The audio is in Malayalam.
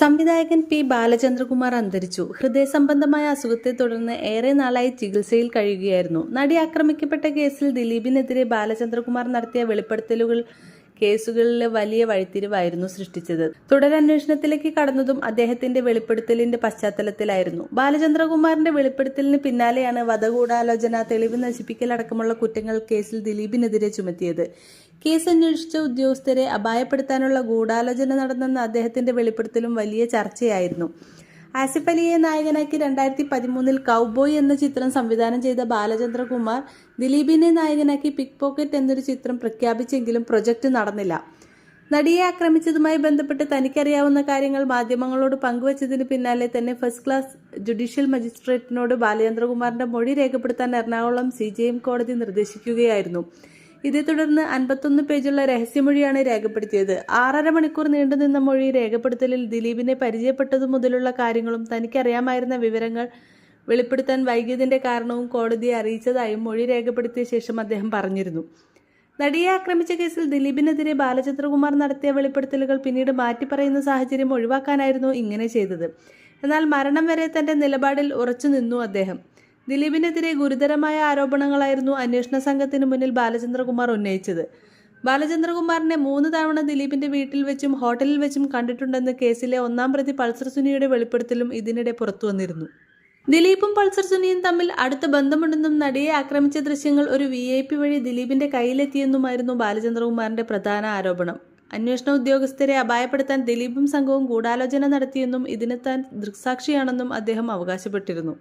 സംവിധായകൻ പി ബാലചന്ദ്രകുമാർ അന്തരിച്ചു. ഹൃദയസംബന്ധമായ അസുഖത്തെ തുടർന്ന് ഏറെ നാളായി ചികിത്സയിൽ കഴിയുകയായിരുന്നു. നടി ആക്രമിക്കപ്പെട്ട കേസിൽ ദിലീപിനെതിരെ ബാലചന്ദ്രകുമാർ നടത്തിയ വെളിപ്പെടുത്തലുകൾ കേസുകളിലെ വലിയ വഴിത്തിരിവായിരുന്നു സൃഷ്ടിച്ചത്. തുടരന്വേഷണത്തിലേക്ക് കടന്നതും അദ്ദേഹത്തിന്റെ വെളിപ്പെടുത്തലിന്റെ പശ്ചാത്തലത്തിലായിരുന്നു. ബാലചന്ദ്രകുമാറിന്റെ വെളിപ്പെടുത്തലിന് പിന്നാലെയാണ് വധഗൂഢാലോചന തെളിവ് നശിപ്പിക്കൽ അടക്കമുള്ള കുറ്റങ്ങൾ കേസിൽ ദിലീപിനെതിരെ ചുമത്തിയത്. കേസ് അന്വേഷിച്ച ഉദ്യോഗസ്ഥരെ അപായപ്പെടുത്താനുള്ള ഗൂഢാലോചന നടന്നെന്ന അദ്ദേഹത്തിന്റെ വെളിപ്പെടുത്തലും വലിയ ചർച്ചയായിരുന്നു. ആസിഫ് അലിയെ നായകനാക്കി രണ്ടായിരത്തി പതിമൂന്നിൽ കൗബോയ് എന്ന ചിത്രം സംവിധാനം ചെയ്ത ബാലചന്ദ്രകുമാർ ദിലീപിനെ നായകനാക്കി പിക് പോക്കറ്റ് എന്നൊരു ചിത്രം പ്രഖ്യാപിച്ചെങ്കിലും പ്രൊജക്ട് നടന്നില്ല. നടിയെ ആക്രമിച്ചതുമായി ബന്ധപ്പെട്ട് തനിക്കറിയാവുന്ന കാര്യങ്ങൾ മാധ്യമങ്ങളോട് പങ്കുവച്ചതിന് പിന്നാലെ തന്നെ ഫസ്റ്റ് ക്ലാസ് ജുഡീഷ്യൽ മജിസ്ട്രേറ്റിനോട് ബാലചന്ദ്രകുമാറിന്റെ മൊഴി രേഖപ്പെടുത്താൻ എറണാകുളം സി കോടതി നിർദ്ദേശിക്കുകയായിരുന്നു. ഇതേ തുടർന്ന് അൻപത്തൊന്ന് പേജുള്ള രഹസ്യമൊഴിയാണ് രേഖപ്പെടുത്തിയത്. ആറര മണിക്കൂർ നീണ്ടുനിന്ന മൊഴി രേഖപ്പെടുത്തലിൽ ദിലീപിനെ പരിചയപ്പെട്ടതു മുതലുള്ള കാര്യങ്ങളും തനിക്കറിയാമായിരുന്ന വിവരങ്ങൾ വെളിപ്പെടുത്താൻ വൈകിയതിന്റെ കാരണവും കോടതിയെ അറിയിച്ചതായും മൊഴി രേഖപ്പെടുത്തിയ ശേഷം അദ്ദേഹം പറഞ്ഞിരുന്നു. നടിയെ ആക്രമിച്ച കേസിൽ ദിലീപിനെതിരെ ബാലചന്ദ്രകുമാർ നടത്തിയ വെളിപ്പെടുത്തലുകൾ പിന്നീട് മാറ്റിപ്പറയുന്ന സാഹചര്യം ഒഴിവാക്കാനായിരുന്നു ഇങ്ങനെ ചെയ്തത്. എന്നാൽ മരണം വരെ തന്റെ നിലപാടിൽ ഉറച്ചു നിന്നു അദ്ദേഹം. ദിലീപിനെതിരെ ഗുരുതരമായ ആരോപണങ്ങളായിരുന്നു അന്വേഷണ സംഘത്തിന് മുന്നിൽ ബാലചന്ദ്രകുമാർ ഉന്നയിച്ചത്. ബാലചന്ദ്രകുമാറിനെ മൂന്ന് തവണ ദിലീപിന്റെ വീട്ടിൽ വെച്ചും ഹോട്ടലിൽ വെച്ചും കണ്ടിട്ടുണ്ടെന്ന് കേസിലെ ഒന്നാം പ്രതി പൾസർ സുനിയുടെ വെളിപ്പെടുത്തലും ഇതിനിടെ പുറത്തു വന്നിരുന്നു. ദിലീപും പൾസർ സുനിയും തമ്മിൽ അടുത്ത ബന്ധമുണ്ടെന്നും നടിയെ ആക്രമിച്ച ദൃശ്യങ്ങൾ ഒരു വി ഐ പി വഴി ദിലീപിന്റെ കയ്യിലെത്തിയെന്നുമായിരുന്നു ബാലചന്ദ്രകുമാറിന്റെ പ്രധാന ആരോപണം. അന്വേഷണ ഉദ്യോഗസ്ഥരെ അപായപ്പെടുത്താൻ ദിലീപും സംഘവും ഗൂഢാലോചന നടത്തിയെന്നും ഇതിന് താൻ ദൃക്സാക്ഷിയാണെന്നും അദ്ദേഹം അവകാശപ്പെട്ടിരുന്നു.